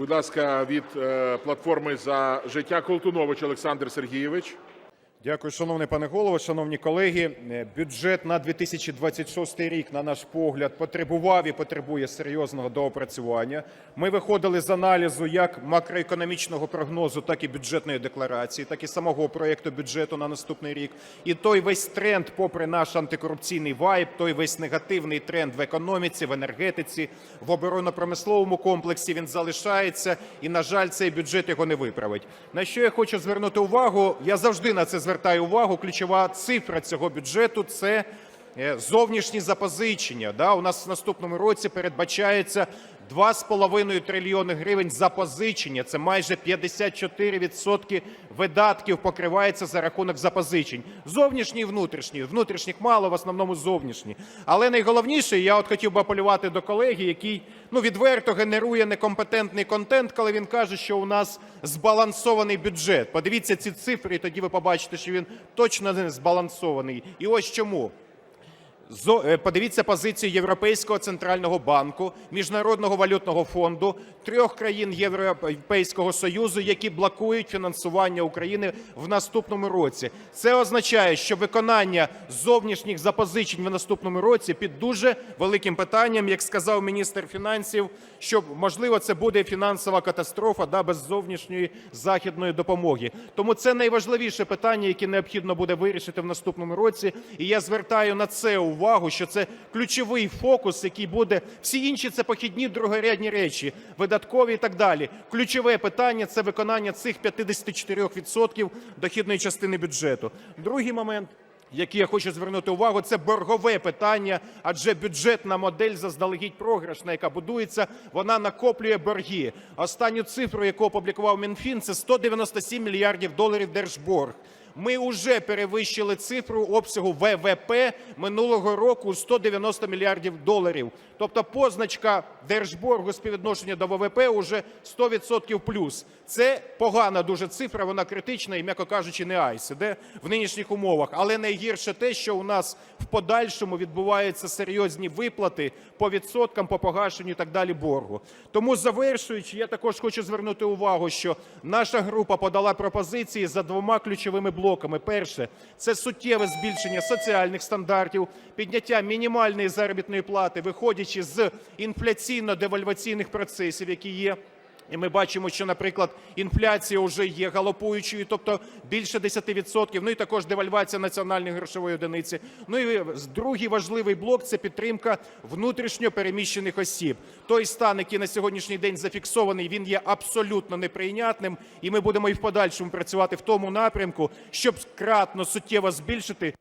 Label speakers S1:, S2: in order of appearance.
S1: Будь ласка, від е, платформи за життя Колтунович Олександр Сергійович.
S2: Дякую, шановний пане голово, шановні колеги. Е, Бюджет на 2026 рік, на наш погляд, потребував і потребує серйозного доопрацювання. Ми виходили з аналізу як макроекономічного прогнозу, так і бюджетної декларації, так і самого проєкту бюджету на наступний рік. І той весь тренд, попри наш антикорупційний вайб, той весь негативний тренд в економіці, в енергетиці, в оборонно-промисловому комплексі він залишається. І, на жаль, цей бюджет його не виправить. На що я хочу звернути увагу? Я завжди на це звертаю увагу. Ключова цифра цього бюджету це зовнішні запозичення. Да? У нас в наступному році передбачається 2,5 трильйони гривень запозичення. Це майже 54% видатків покривається за рахунок запозичень. Зовнішні і внутрішні. Внутрішніх мало, в основному зовнішні. Але найголовніше, я от хотів би апелювати до колеги, який ну, відверто генерує некомпетентний контент, коли він каже, що у нас збалансований бюджет. Подивіться ці цифри, і тоді ви побачите, що він точно не збалансований. І ось чому. Е, Подивіться позицію Європейського центрального банку, Міжнародного валютного фонду, трьох країн Європейського союзу, які блокують фінансування України в наступному році. Це означає, що виконання зовнішніх запозичень в наступному році під дуже великим питанням, як сказав міністр фінансів, що можливо це буде фінансова катастрофа да, без зовнішньої західної допомоги. Тому це найважливіше питання, яке необхідно буде вирішити в наступному році. І я звертаю на це увагу, що це ключовий фокус, який буде. Всі інші це похідні другорядні речі, видаткові і так далі. Ключове питання це виконання цих 54% дохідної частини бюджету. Другий момент. Який я хочу звернути увагу, це боргове питання, адже бюджетна модель заздалегідь програшна, яка будується, вона накоплює борги. Останню цифру, яку опублікував Мінфін, це 197 мільярдів доларів держборг. Ми вже перевищили цифру обсягу ВВП минулого року у 190 мільярдів доларів. Тобто позначка держборгу співвідношення до ВВП уже 100% плюс. Це погана дуже цифра, вона критична і, м'яко кажучи, не айс іде в нинішніх умовах. Але найгірше те, що у нас подальшому відбуваються серйозні виплати по відсоткам, по погашенню і так далі боргу. Тому завершуючи, я також хочу звернути увагу, що наша група подала пропозиції за двома ключовими блоками. Перше це суттєве збільшення соціальних стандартів, підняття мінімальної заробітної плати, виходячи з інфляційно-девальваційних процесів, які є. І ми бачимо, що, наприклад, інфляція вже є галопуючою, тобто більше 10%, ну і також девальвація національної грошової одиниці. Ну і другий важливий блок – це підтримка внутрішньо переміщених осіб. Той стан, який на сьогоднішній день зафіксований, він є абсолютно неприйнятним, і ми будемо і в подальшому працювати в тому напрямку, щоб кратно суттєво збільшити